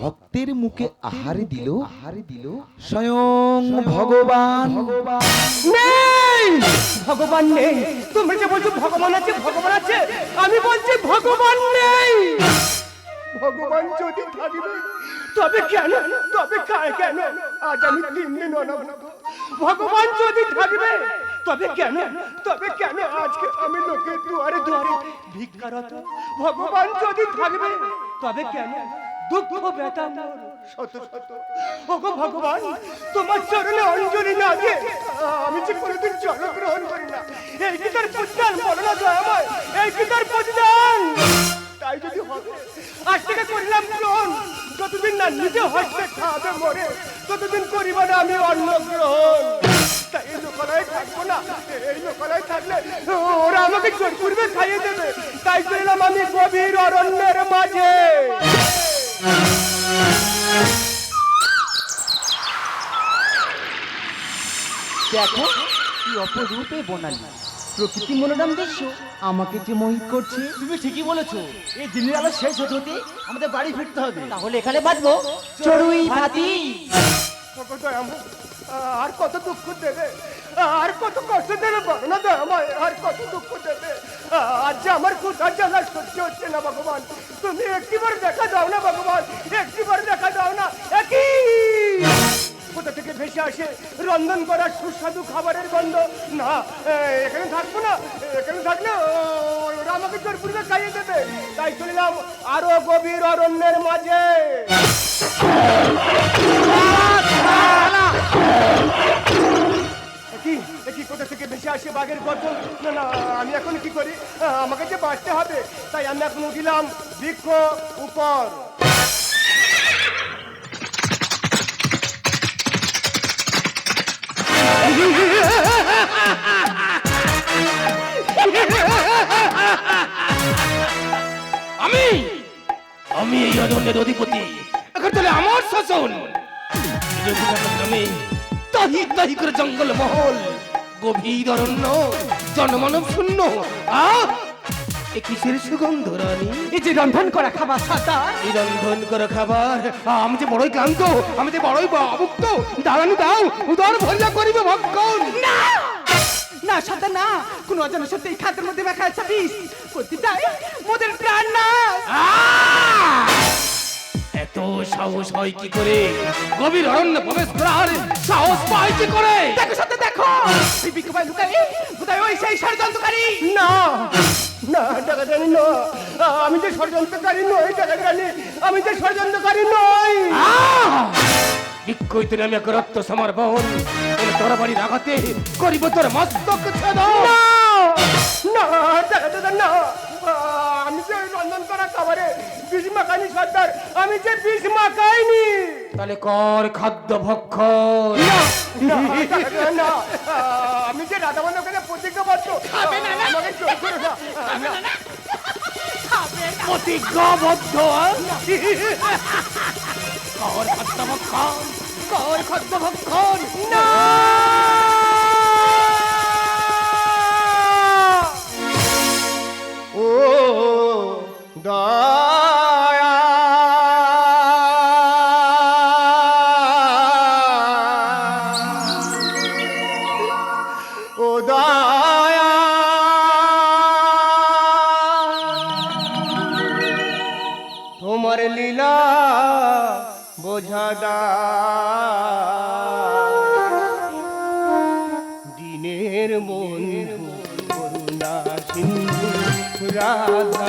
ভক্তের মুখে আহারে দিল আহারে দিল। স্বয়ং ভগবান। ভগবান। নেই! ভগবান নেই। তোমরা যে বলছো ভগবান আছে ভগবান আছে আমি বলছি ভগবান নেই। ভগবান যদি থাকবে তবে কেন? তবে কা- কেন? আজ আমি তিন দিন ভগবান যদি থাকবে তবে কেন? তবে কেন? আজকে আমি লোকের দুয়ারে দুয়ারে ভিক্ষারত। ভগবান যদি থাকবে তবে কেন? দুঃখ ব্যথা শত শত। ওগো ভগবান, তোমার চরণে অঞ্জলি না দিয়ে আমি যে কোনোদিন জল গ্রহণ করি না। এই কি তার প্রতিদান বলো না দয়াময়। এই কি তার প্রতিদান তাই যদি হবে, আজ থেকে করিলাম গ্রহণ যতদিন না নিজে হস্তে খাওয়াবে মরে, ততদিন করিব না আমি অন্ন গ্রহণ তাই এই লোকালয়ে থাকব না। এই লোকালয়ে থাকলে ওরা আমাকে জোর করবে খাইয়ে দেবে। তাই করলাম আমি গভীর অরণ্যের মাঝে। দেখো কি অপরূপে বনালি। প্রকৃতি মনোরম দৃশ্য আমাকে যে মোহিত করছে। তুমি ঠিকই বলেছ এই দিনের আলো শেষ হতে হতে আমাদের বাড়ি ফিরতে হবে। তাহলে এখানে বাঁচবো। চড়ুই ভাতি। আর কত দুঃখ দেবে? আর কত কষ্ট দেবে বলো না দয়াময় আর কত দুঃখ দেবে? আজ যে আমার ক্ষুধার জ্বালা সহ্য হচ্ছে না ভগবান। তুমি একটিবার দেখা দাও না ভগবান একটিবার দেখা দাও না একই। কোথা থেকে ভেসে আসে? রন্ধন করা সুস্বাদু খাবারের গন্ধ। না এখানে থাকব না, এখানে থাকলে ওরা আমাকে জোরপূর্বে খাইয়ে দেবে। তাই চলিলাম আরও গভীর অরণ্যের মাঝে। কি, কোথা থেকে ভেসে আসে বাঘের গর্জন? না না, আমি এখন কি করি? আমাকে যে বাঁচতে হবে, তাই আমি এখন উঠিলাম বৃক্ষ উপর। আমি এই অরণ্যের অধিপতি। এখন তাহলে আমার শাসন। আমি তাহি তাহি করে জঙ্গল মহল গভীর অরণ্য জনমানব শূন্য। আহ এ কিসের সুগন্ধ রানী? এই যে রন্ধন করা খাবার সাদা। এই রন্ধন করা খাবার। আমি যে বড়ই ক্লান্ত আমি যে বড়ই অভুক্ত দাঁড়ানো দাও উদর ভরিয়া করিবে ভক্ষণ। না! না সাদা না। কোন অজানা সত্যি এই খাদ্যের মধ্যে দেখা আছে বিষ করতে চাই মোদের প্রাণ না। এত সাহস হয় কি করে? গভীর অরণ্য প্রবেশ করার সাহস পায় কি করে? দেখো সাথে দেখো। এই বিকবাই লুকাই কোথায় ওই সেই ষড়যন্ত্রকারী। না না টাকা ডাকাতানি না। আমি যে ষড়যন্ত্রকারী নই ডাকাতানি আমি যে ষড়যন্ত্রকারী নই। বিক্ষিত নামে এক রক্ত সমর্পণ। তোর তরবারি রাগাতে করিব তোর মস্তক ছেদন। না না না। আমি যে রন্ধন করা খাবারে বিষ মাখানি সর্দার আমি যে বিষ মাখাইনি। তাহলে কর খাদ্য ভক্ষণ। না, আমি যে রাধা মাধবকে প্রতিজ্ঞাবদ্ধ আমাকে জোর করো না প্রতিজ্ঞাবদ্ধ কর খাদ্য ভক্ষণ। কর খাদ্য ভক্ষণ না! ও দয়া বন্ধু করুণা সিন্ধু রাধা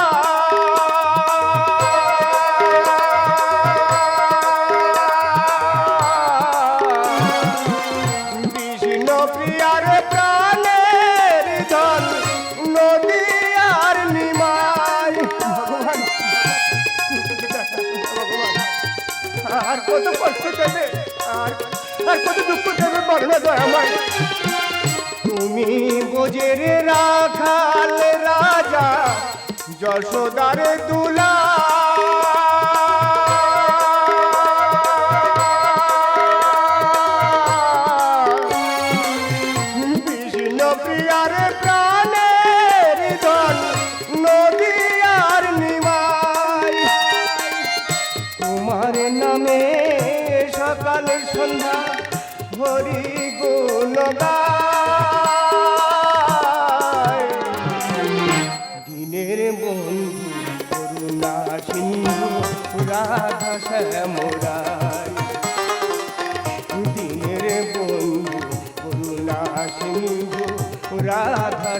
দয়াময়। তুমি বোঝের রাখাল রাজা যশোদার দুলা। সকাল সন্ধ্যা হরি গুণ গায়। দিনের বন্ধু করুণা সিন্ধু, রাধা শ্যামরায়। বন্ধু করুণা সিন্ধু, রাধা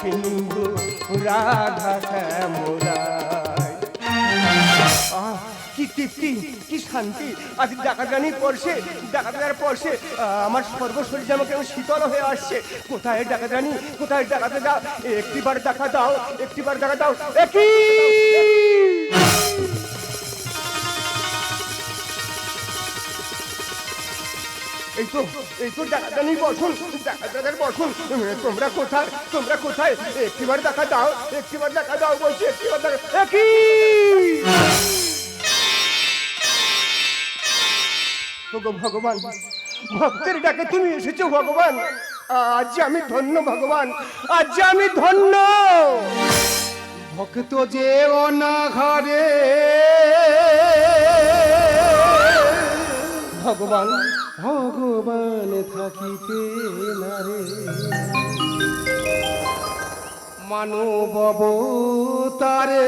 সিন্ধু, রাধা তৃপ্তি কি শান্তি? আজ ডাকাতানি পড়ছে ডাকাতার পড়ছে। আমার সর্বশরীর যেন কেন শীতল হয়ে আসছে। কোথায় ডাকাতানি কোথায় ডাকাতে দাও একটিবার দেখা দাও একটিবার দেখা দাও। একই! এই তো এই তো ডাকাতানি বসুন ডাকাতাদের বসুন। তোমরা কোথায়? তোমরা কোথায়? একটিবার দেখা দাও একটিবার দেখা দাও বলছি একটিবার দেখা একই! ভগবান। ভক্তের ডাকে তুমি এসেছ ভগবান। আজ আমি ধন্য ভগবান, আজ আমি ধন্য। ভক্ত যে অনাঘরে ভগবান ভগবান থাকিতে না রে। মানব তারে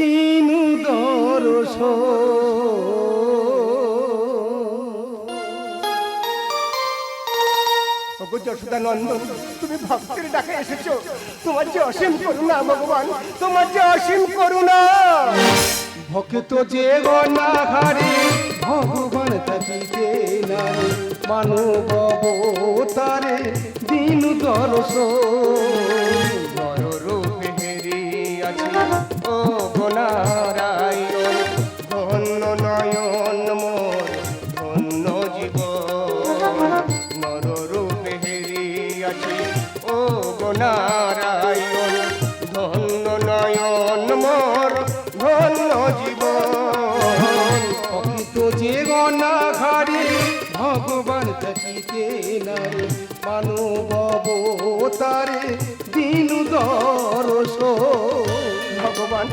দিন দরস। যশোদা নন্দন তুমি ভক্তের ডাকে এসেছ। তোমার যে অসীম করুণা ভগবান তোমার যে অসীম করুণা। ভক্ত যে গণাঘারে ভগবান থাকিতে নারে মানব তারে দিন দরস। থাকিতে নারে মানব তারে দিন দরস ভগবান,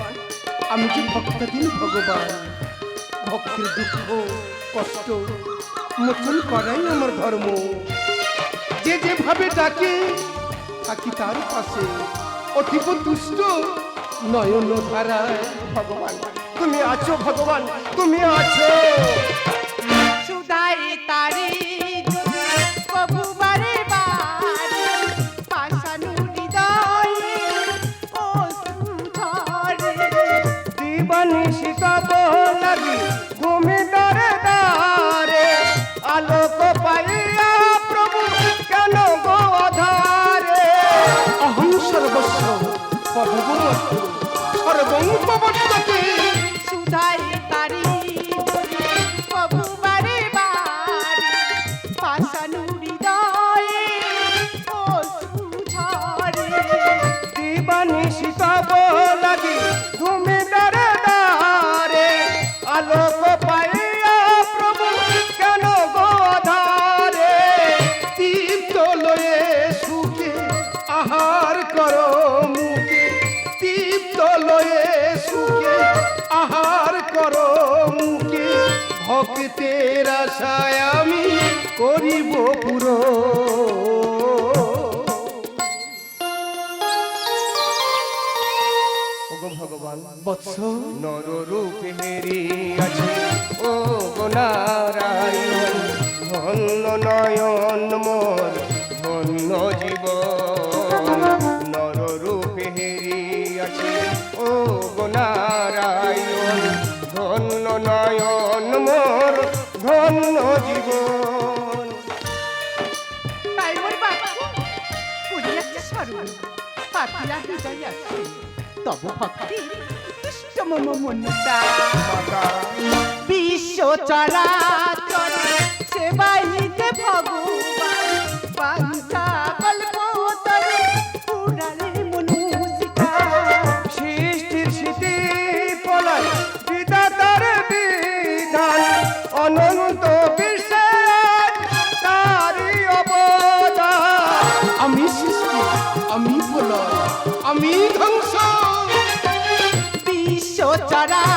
আমি যে ভক্ত দিন ভগবান, ভক্তের দুঃখ, কষ্ট মোচন করাই আমার ধর্ম। যে যেভাবে ডাকে, থাকি তার পাশে। অতীব দুষ্ট নয়ন ধারায় ভগবান, তুমি আছো, ভগবান, তুমি আছো। পদবস্ত সর্বং পবর্ততে আশায় আমি করিব পুরো। ভগবান বৎস নররূপে হেরি আছে ও গো নারায়ণ ধন্য নয়ন মোর ধন্য জীবন। নররূপে হেরি আছে ও গো ধন্য জীবন। তাই মোর বাপু পুরি আছে স্বরূপ পাপিয়া হৃদয় আছে তব ভক্তি বিশ্ব চরাচর সেবাইতে ভগবান বিশ্ব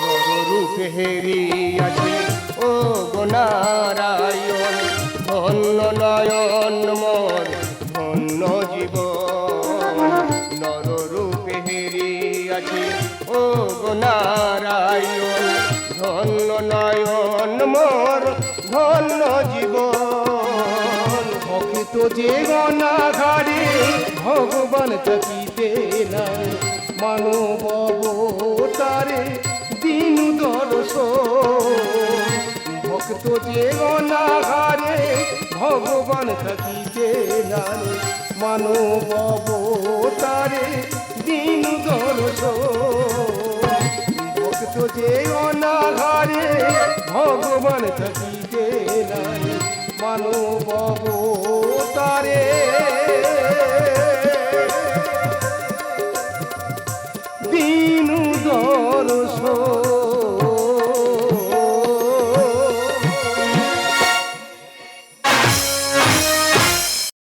নররূপে হেরি আছে ও গনারায়ণ ধন্য নয়ন মোর, ধন্য জীব। নররূপে হেরি আছে ও গনারায়ণ ধন্য নয়ন মোর, ধন্য জীব। ভক্ত যে গণাঘারে ভগবান থাকিতে নাই। মানব তারে দিন দর্শ ভক্ত যে গণাঘারে ভগবান থাকিতে নাই মানব তারে দিন দর্শ ভক্ত যে অনাঘারে ভগবান থাকিতে নাই মানব তারে দর্শ